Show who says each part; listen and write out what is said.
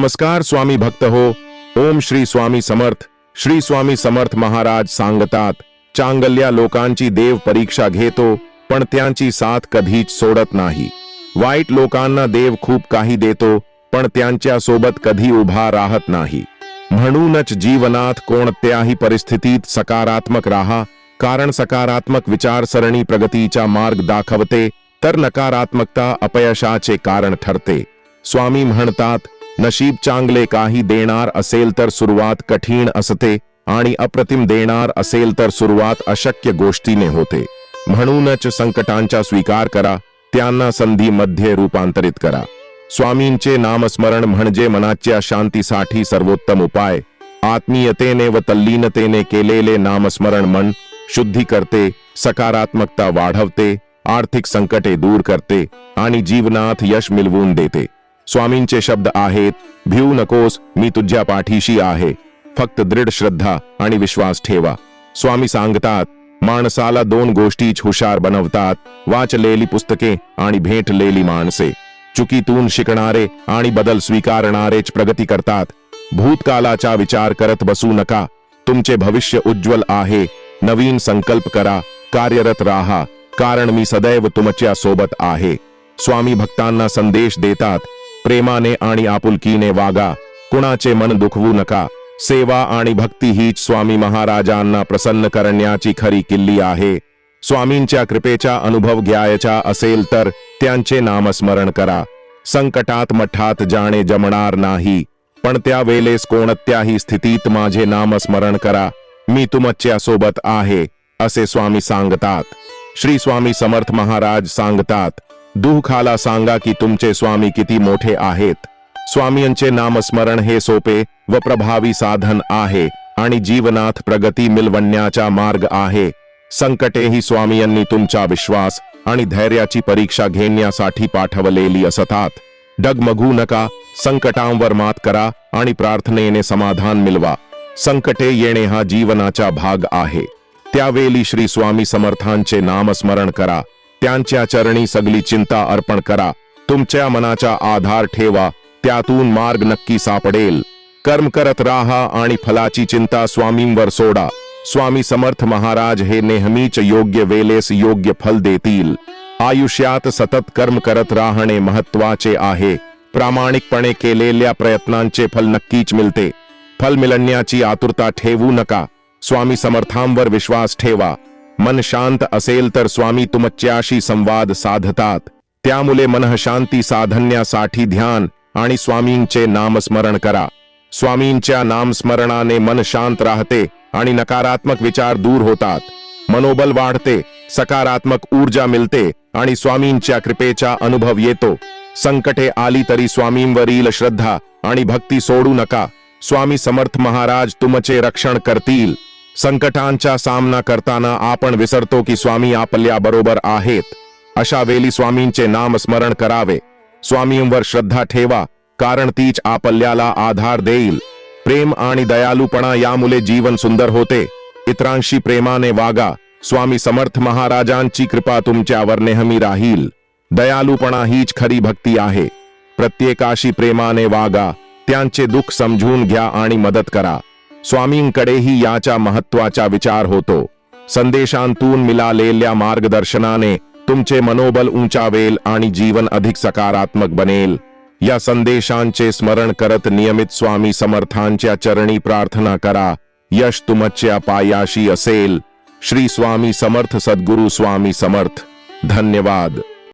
Speaker 1: नमस्कार स्वामी भक्त हो. ओम श्री स्वामी समर्थ. श्री स्वामी समर्थ महाराज सांगतात चांगल्या लोकांची देव परीक्षा घेतो पण त्यांची साथ कधीच सोडत नाही. वाईट लोकांना देव खूप काही देतो पण त्यांच्यासोबत कधी उभा राहत नाही. म्हणूनच जीवनात कोणत्याही परिस्थितीत सकारात्मक राहा कारण सकारात्मक विचारसरणी प्रगतीचा मार्ग दाखवते तर नकारात्मकता अपयशाचे कारण ठरते. स्वामी म्हणतात नशीब चांगले काही देणार असेल तर सुरुवात कठीण असते आणि अप्रतिम देणार असेल तर सुरुवात अशक्य गोष्टीने होते. म्हणूनच संकटांचा स्वीकार करा त्यांना संधीमध्ये रूपांतरित करा. स्वामींचे नामस्मरण म्हणजे मनाच्या शांतीसाठी सर्वोत्तम उपाय. आत्मीयतेने व तल्लीनतेने केलेले नामस्मरण मन शुद्धी करते सकारात्मकता वाढवते आर्थिक संकटे दूर करते आणि जीवनात यश मिळवून देते. स्वामींचे शब्द आहेत भिऊ नकोस मी तुझ्या पाठीशी आहे. फक्त दृढ श्रद्धा आणि विश्वास ठेवा. स्वामी सांगतात माणसाला दोन गोष्टीच हुशार बनवतात वाचलेली पुस्तके आणि भेटलेली माणसे. चुकीतून शिकणारे आणि बदल स्वीकारणारेच प्रगती करतात. भूतकालाचा विचार करत बसू नका. तुमचे भविष्य उज्ज्वल आहे. नवीन संकल्प करा. कार्यरत राहा. कारण मी सदैव तुमच्यासोबत आहे. स्वामी भक्तांना संदेश देतात प्रेमाने आणि आपुलकीने वागा. कुणाचे मन दुखवू नका. सेवा आणि भक्ती हीच स्वामी महाराजांना प्रसन्न करण्याची खरी किल्ली आहे. स्वामींच्या कृपेचा अनुभव घ्यायचा असेल तर त्यांचे नामस्मरण करा. संकटात मठात जाणे जमणार नाही. पण त्या वेळेस कोणत्याही स्थितीत माझे नामस्मरण करा. मी तुमच्यासोबत आहे असे स्वामी सांगतात. श्री स्वामी समर्थ महाराज सांगतात. दुःखाला सांगा की तुमचे स्वामी किती मोठे आहेत. स्वामींचे नामस्मरण हे सोपे व प्रभावी साधन आहे आणि जीवनात प्रगती मिळवण्याचा मार्ग आहे. संकटेही स्वामींनी तुमचा विश्वास आणि धैर्याची परीक्षा घेण्यासाठी पाठवलेली असतात. डगमगू नका संकटांवर मात करा आणि प्रार्थनेने समाधान मिळवा संकटे येणे हा जीवनाचा भाग आहे. त्यावेळी श्री स्वामी समर्थांचे नामस्मरण करा. त्यांच्या चरणी सगळी चिंता अर्पण करा. तुमच्या मनाचा आधार ठेवा. त्यातून मार्ग नक्की सापडेल. कर्म करत राहा आणि फलाची चिंता स्वामींवर सोडा. स्वामी समर्थ महाराज हे नेहमीच योग्य वेळेस योग्य फल देतील. आयुष्यात सतत कर्म करत राहणे महत्त्वाचे आहे. प्रामाणिकपणे केलेल्या प्रयत्नांचे फल नक्कीच मिळते. फल मिळण्याची आतुरता ठेवू नका. स्वामी समर्थांवर विश्वास ठेवा. मन शांत असेल तर स्वामी तुमच्याशी संवाद साधतात. त्यामुळे मन शांती साधण्यासाठी ध्यान आणि स्वामींचे नामस्मरण करा. स्वामींच्या नामस्मरणाने मन शांत राहते आणि नकारात्मक विचार दूर होतात. मनोबल वाढते सकारात्मक ऊर्जा मिळते आणि स्वामींच्या कृपेचा अनुभव येतो. संकटे आली तरी स्वामींवरील श्रद्धा आणि भक्ती सोडू नका. स्वामी समर्थ महाराज तुमचे रक्षण करतील. संकटांचा सामना करताना आपण विसरतो की स्वामी आपल्या बरोबर आहेत. अशा वेळी स्वामींचे नाम स्मरण करावे. स्वामींवर श्रद्धा ठेवा कारण तीच आपल्याला आधार देईल. प्रेम आणि दयालूपणा यामुळे जीवन सुंदर होते. इतरांशी प्रेमाने वागा. स्वामी समर्थ महाराजांची कृपा तुमच्यावर नेहमी राहील. दयालूपणा हीच खरी भक्ती आहे. प्रत्येकाशी प्रेमाने वागा. त्यांचे दुःख समजून घ्या आणि मदत करा. स्वामींकडेही याचा महत्त्वाचा विचार होतो. संदेशांतून मिळालेल्या मार्गदर्शनाने तुमचे मनोबल उंचावेल आणि जीवन अधिक सकारात्मक बनेल. या संदेशांचे स्मरण करत नियमित स्वामी समर्थांच्या चरणी प्रार्थना करा. यश तुमच्या पायाशी असेल. श्री स्वामी समर्थ सद्गुरु स्वामी समर्थ. धन्यवाद.